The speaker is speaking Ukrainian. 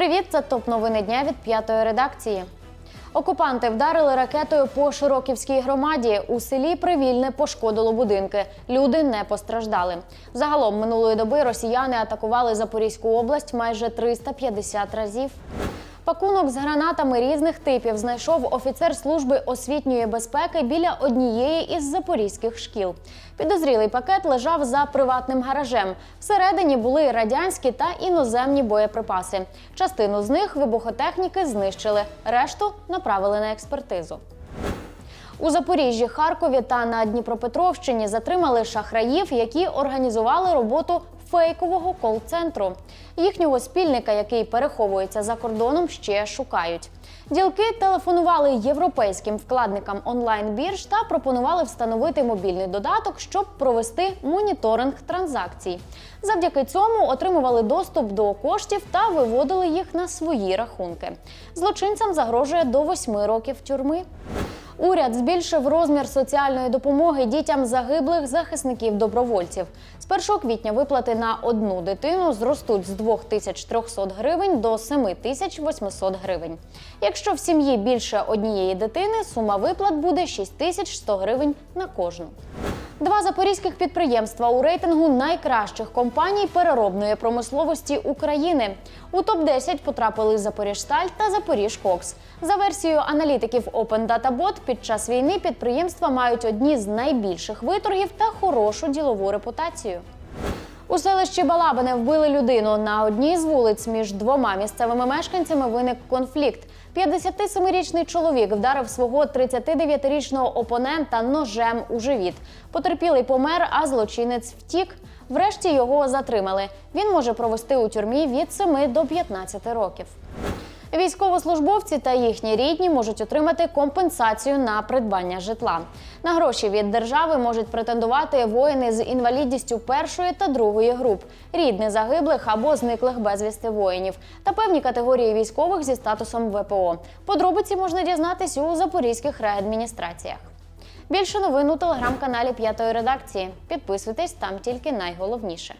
Привіт, це топ новини дня від п'ятої редакції. Окупанти вдарили ракетою по Широківській громаді. У селі Привільне пошкодило будинки. Люди не постраждали. Загалом минулої доби росіяни атакували Запорізьку область майже 350 разів. Пакунок з гранатами різних типів знайшов офіцер служби освітньої безпеки біля однієї із запорізьких шкіл. Підозрілий пакет лежав за приватним гаражем. Всередині були радянські та іноземні боєприпаси. Частину з них вибухотехніки знищили, решту направили на експертизу. У Запоріжжі, Харкові та на Дніпропетровщині затримали шахраїв, які організували роботу фейкового кол-центру. Їхнього спільника, який переховується за кордоном, ще шукають. Ділки телефонували європейським вкладникам онлайн-бірж та пропонували встановити мобільний додаток, щоб провести моніторинг транзакцій. Завдяки цьому отримували доступ до коштів та виводили їх на свої рахунки. Злочинцям загрожує до 8 років тюрми. Уряд збільшив розмір соціальної допомоги дітям загиблих захисників добровольців. З 1 квітня виплати на одну дитину зростуть з 2300 гривень до 7800 гривень. Якщо в сім'ї більше однієї дитини, сума виплат буде 6100 гривень на кожну. Два запорізьких підприємства у рейтингу найкращих компаній переробної промисловості України. У топ 10 потрапили Запоріжсталь та Запоріжкокс. За версією аналітиків Open Data Bot, під час війни підприємства мають одні з найбільших виторгів та хорошу ділову репутацію. У селищі Балабине вбили людину. На одній з вулиць між двома місцевими мешканцями виник конфлікт. 57-річний чоловік вдарив свого 39-річного опонента ножем у живіт. Потерпілий помер, а злочинець втік. Врешті його затримали. Він може провести у тюрмі від 7 до 15 років. Військовослужбовці та їхні рідні можуть отримати компенсацію на придбання житла. На гроші від держави можуть претендувати воїни з інвалідністю першої та другої груп, рідні загиблих або зниклих безвісти воїнів та певні категорії військових зі статусом ВПО. Подробиці можна дізнатись у запорізьких райадміністраціях. Більше новин у телеграм-каналі П'ятої редакції. Підписуйтесь там тільки найголовніше.